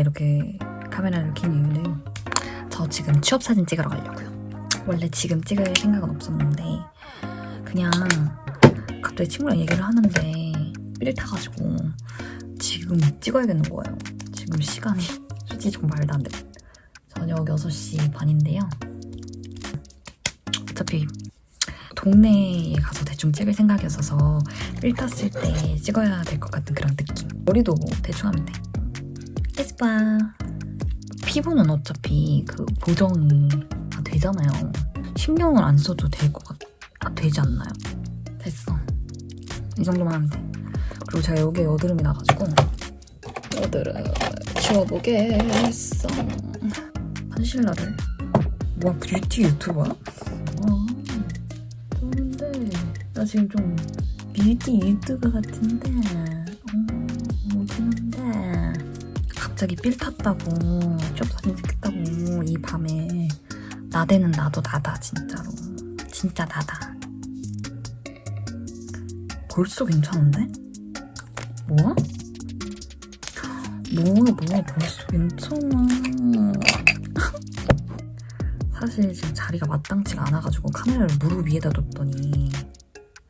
이렇게 카메라를 킨 이유는 저 지금 취업 사진 찍으러 가려고요. 원래 지금 찍을 생각은 없었는데 그냥 갑자기 친구랑 얘기를 하는데 삘 타가지고 지금 찍어야겠는 거예요. 지금 시간이 솔직히 좀 말도 안 돼. 저녁 6시 반인데요. 어차피 동네에 가서 대충 찍을 생각이었어서 삘 탔을 때 찍어야 될 것 같은 그런 느낌. 머리도 뭐 대충 하면 돼. 에스파. 피부는 어차피 그 보정이 다 되잖아요. 신경을 안 써도 될 것 같, 아, 되지 않나요? 됐어. 이 정도만 하면 돼. 그리고 제가 여기에 여드름이 나가지고 여드름 지워보겠어. 컨실러를 뭐야 뷰티 유튜버야? 아, 좋은데 나 지금 좀 뷰티 유튜버 같은데 갑자기 삘 탔다고 취업 사진 찍겠다고 이 밤에. 나대는 나도 나다 진짜로. 진짜 나다. 벌써 괜찮은데? 뭐야? 뭐야 뭐야 벌써 괜찮아. 사실 지금 자리가 마땅치가 않아가지고 카메라를 무릎 위에다 뒀더니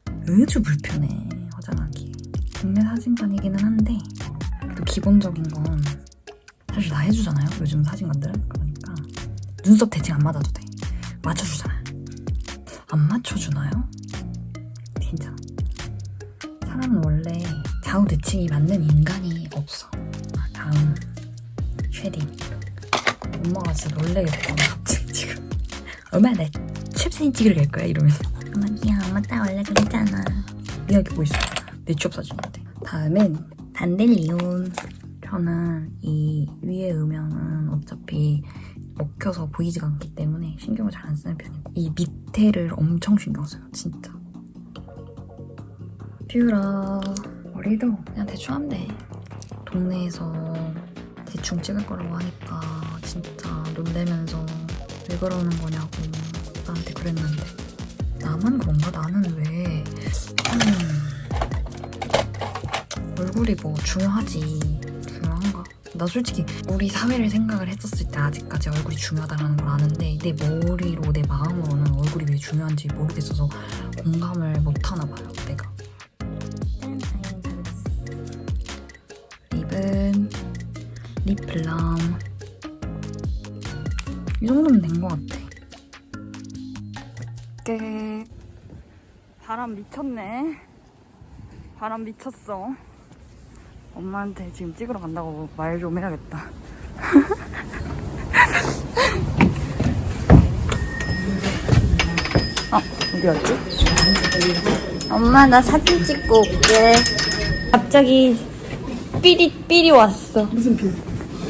아주 불편해 화장하기. 국내 사진관이기는 한데 기본적인 건 사실 다 해주잖아요. 요즘 사진관들은. 그러니까 눈썹 대칭 안 맞아도 돼. 맞춰주잖아 안 맞춰주나요? 괜찮아 사람은 원래 좌우 대칭이 맞는 인간이 없어. 아, 다음 쉐딩. 엄마가 진짜 놀래겠다 갑자기 지금. 엄마 나 취업사진 찍으러 갈 거야 이러면서. 엄마야 엄마 딱 원래 그랬잖아. 미안하게 보이죠 내 취업사진인데. 다음은 단델리온 저는 이 위에 음영은 어차피 먹혀서 보이지가 않기 때문에 신경을 잘 안 쓰는 편이고 이 밑에를 엄청 신경 써요 진짜. 뷰러 머리도? 그냥 대충 하면 돼. 동네에서 대충 찍을 거라고 하니까 진짜 놀래면서 왜 그러는 거냐고 나한테 그랬는데. 나만 그런가? 나는 왜? 음, 얼굴이 뭐 중요하지? 나 솔직히 우리 사회를 생각을 했었을 때 아직까지 얼굴이 중요하다는 걸 아는데 내 머리로 내 마음으로는 얼굴이 왜 중요한지 모르겠어서 공감을 못 하나 봐요 내가. 립은 립플럼 이 정도면 된 것 같아. 끝 바람 미쳤네. 바람 미쳤어 엄마한테 지금 찍으러 간다고 말 좀 해야겠다 어 어디 갔지? 엄마 나 사진 찍고 올게 갑자기 삘이 삘이 왔어 무슨 필?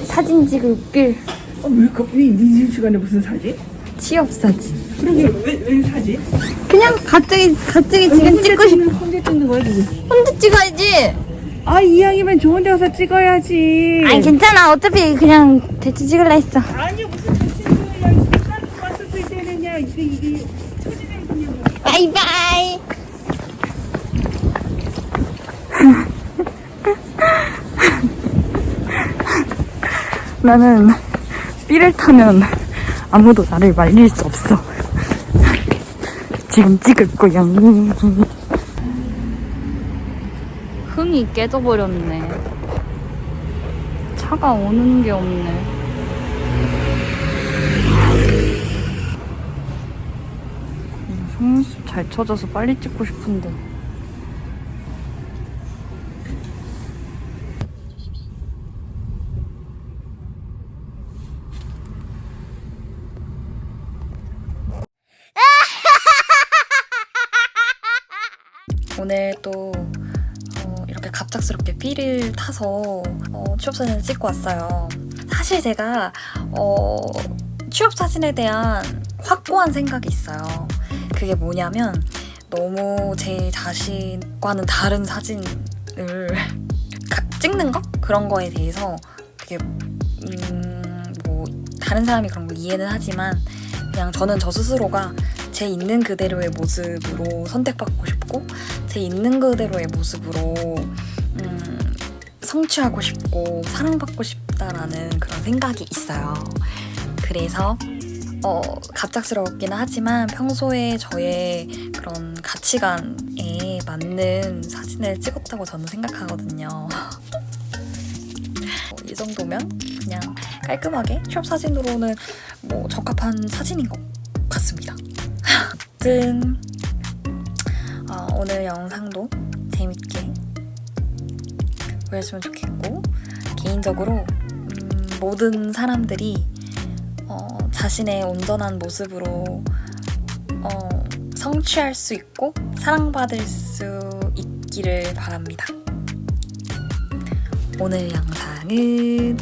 사진 찍을 삘 어, 왜 갑자기 네 시간에 무슨 사진? 취업 사진 그러게 왜, 왜 사진? 그냥 갑자기 갑자기 지금 찍고 싶 찍는, 혼자 찍는 거야 누구? 혼자 찍어야지 아 이왕이면 좋은 데 가서 찍어야지. 아니 괜찮아. 어차피 그냥 대충 찍을라 했어. 아니 무슨 거야 시간 왔었을 때는 야 이게 이게 초진행 그냥. 바이바이. 나는 삐를 타면 아무도 나를 말릴 수 없어. 지금 찍을 거야 흥이 깨져버렸네 차가 오는 게 없네 속눈썹 잘 쳐져서 빨리 찍고 싶은데. 오늘 또 어, 이렇게 갑작스럽게 삐를 타서 어, 취업 사진을 찍고 왔어요. 사실 제가 어, 취업 사진에 대한 확고한 생각이 있어요. 그게 뭐냐면 너무 제 자신과는 다른 사진을 가- 찍는 거 그런 거에 대해서 그게 음 뭐 다른 사람이 그런 거 이해는 하지만 그냥 저는 저 스스로가 제 있는 그대로의 모습으로 선택받고 싶고 제 있는 그대로의 모습으로 음, 성취하고 싶고 사랑받고 싶다라는 그런 생각이 있어요. 그래서 어, 갑작스럽긴 하지만 평소에 저의 그런 가치관에 맞는 사진을 찍었다고 저는 생각하거든요. 어, 이 정도면 그냥 깔끔하게 숍 사진으로는 뭐 적합한 사진인 것 같습니다. 아무튼 어, 오늘 영상도 재밌게 보셨으면 좋겠고 개인적으로 음, 모든 사람들이 어, 자신의 온전한 모습으로 어, 성취할 수 있고 사랑받을 수 있기를 바랍니다. 오늘 영상은